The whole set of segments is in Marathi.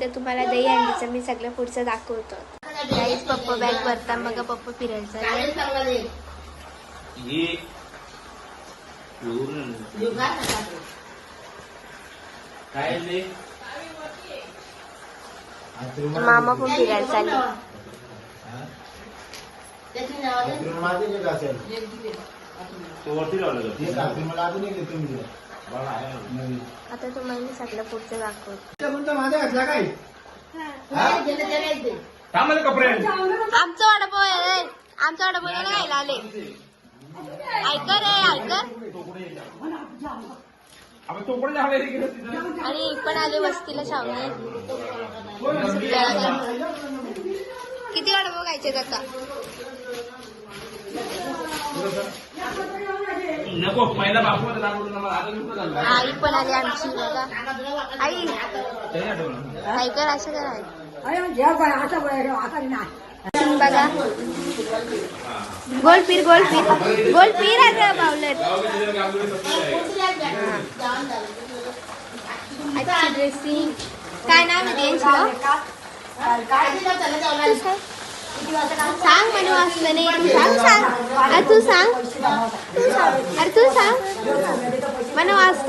तर तुम्हाला दही अंडीचं मी सगळं पुढचं दाखवतो. काहीच पप्पा बॅग भरता मग पप्पा ही ते? मामा पण फिरायला चालले. तो वरती लावलं आता तुम्हाला मी. सगळं पुढचं दाखवतो थांबले कपडे. आमचं वडापाव आहे रे. आमचा वडापाव नाही खायला आले. ऐकर रे ऐकर आपण तो पण झाले गेलं तिथं आणि पण आले वस्तीला शावणे किती वडापाव खायचे आता नको पहिला बापू आई पण आली आमची बघा. आई. आठवलं ऐकर असं कराय आता बघा. गोल पीर गोल पीर. गोल पीर आहे आजची ड्रेसिंग काय नाव आहे त्यांचं? सांग म्हणू नाही तू सांग सांग. अरे तू सांग. तू सांग. अरे तू सांग.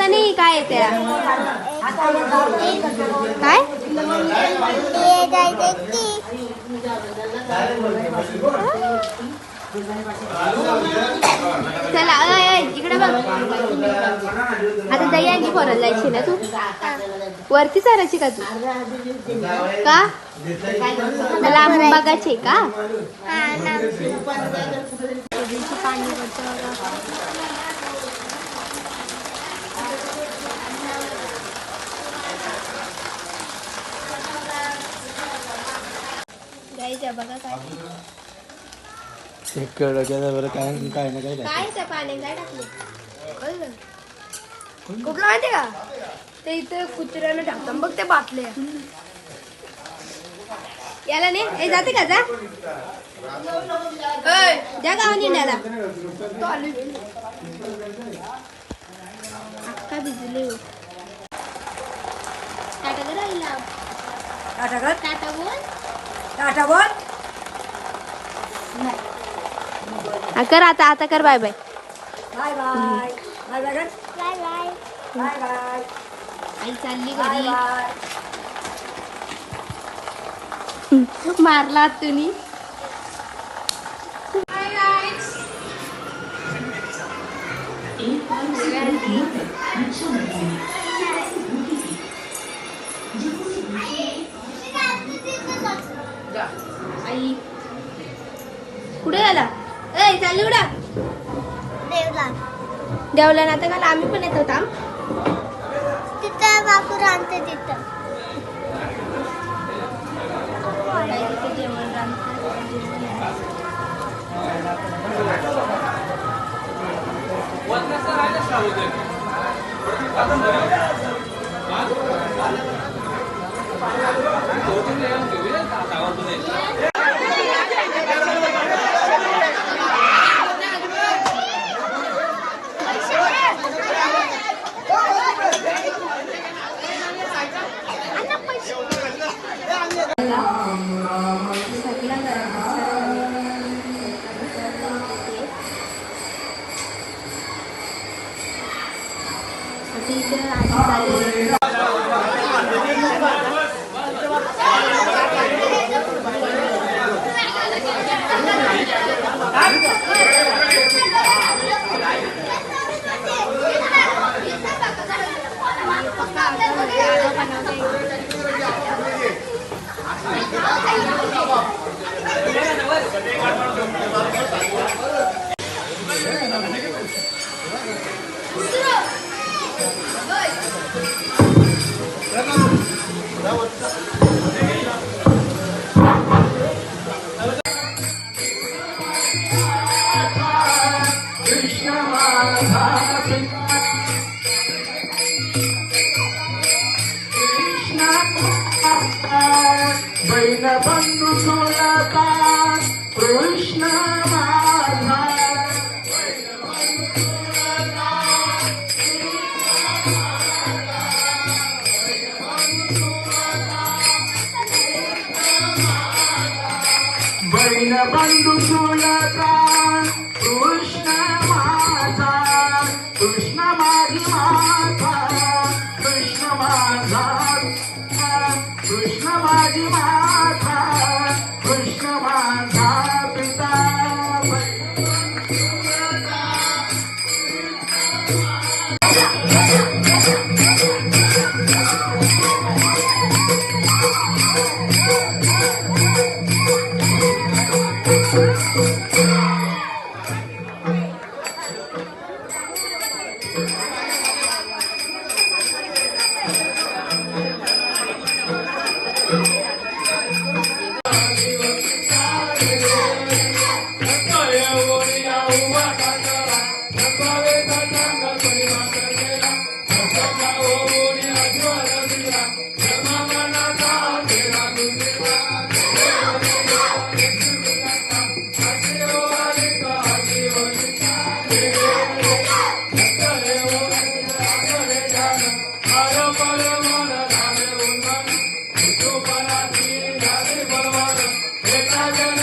नाही काय त्या काय? चला ऐ इकडे बघ. आता दही अंडी फोरायला जायची ना तू? वरती चारायची का तू? का? मला बघायचे का? बघा काय. चेक कर बरं काय काय ना काय काय त्या पाण्यात काय टाकले. कळलं? कुठलं माहितीये का? ते इथं कुत्र्यानं टाकतात. बघ ते बाटले याला नाही हे जाते का? जा. ओय, जा गावात येण्याला तो आली. अक्का भिजली. हो. टाटा. टाटा कर. टाटा बोल. टाटा बोल. हा, कर आता आता कर bye bye bye bye bye bye bye bye bye bye आई चालली घरी. मारला तुम्ही आई. कुठे गेला चालली कुठं देवला ना तर आम्ही पण येत होता तिथं बापूर आणते तिथं. जेवण आता इकडे आजी चालली. बैन बंधू सोलता कृष्ण माझा.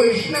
कृष्ण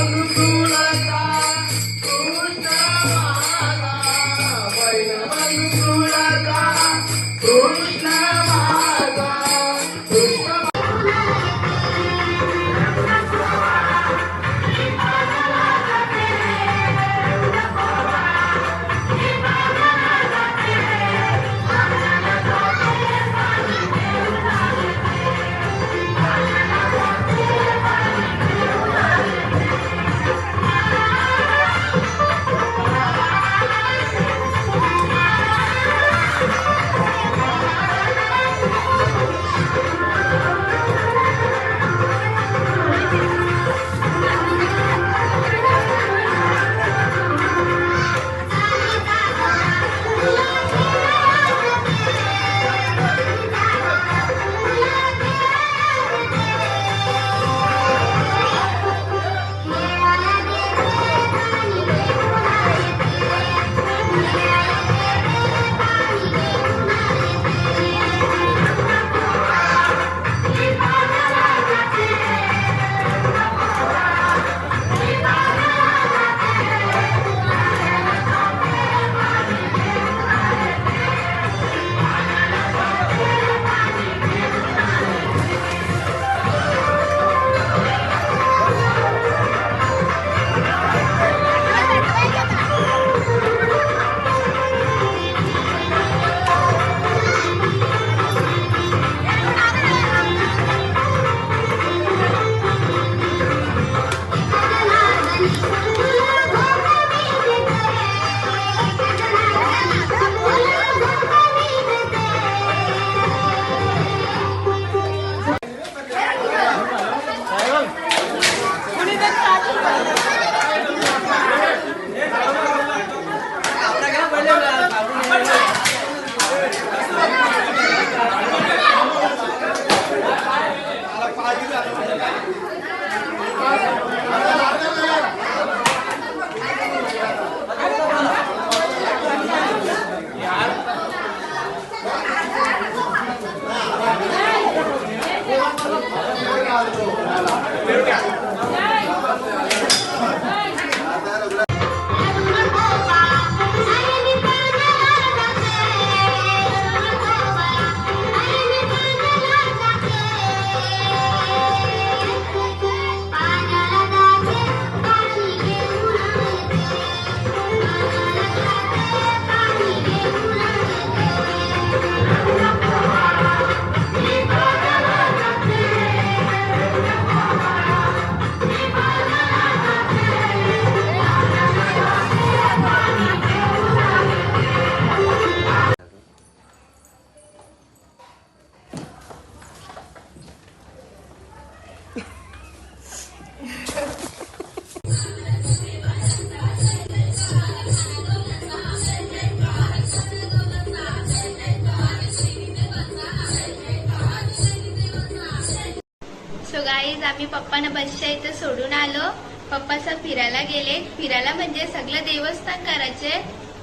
मी पप्पांना बसच्या इथं सोडून आलो. पप्पा फिरायला गेले. फिरायला म्हणजे सगळं देवस्थान करायचे.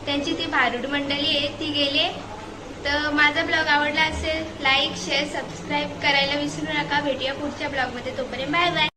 त्यांची ती भारूड मंडळी आहे ती गेले. तर माझा ब्लॉग आवडला असेल लाईक शेअर सबस्क्राईब करायला विसरू नका. भेटूया पुढच्या ब्लॉगमध्ये. तोपर्यंत बाय बाय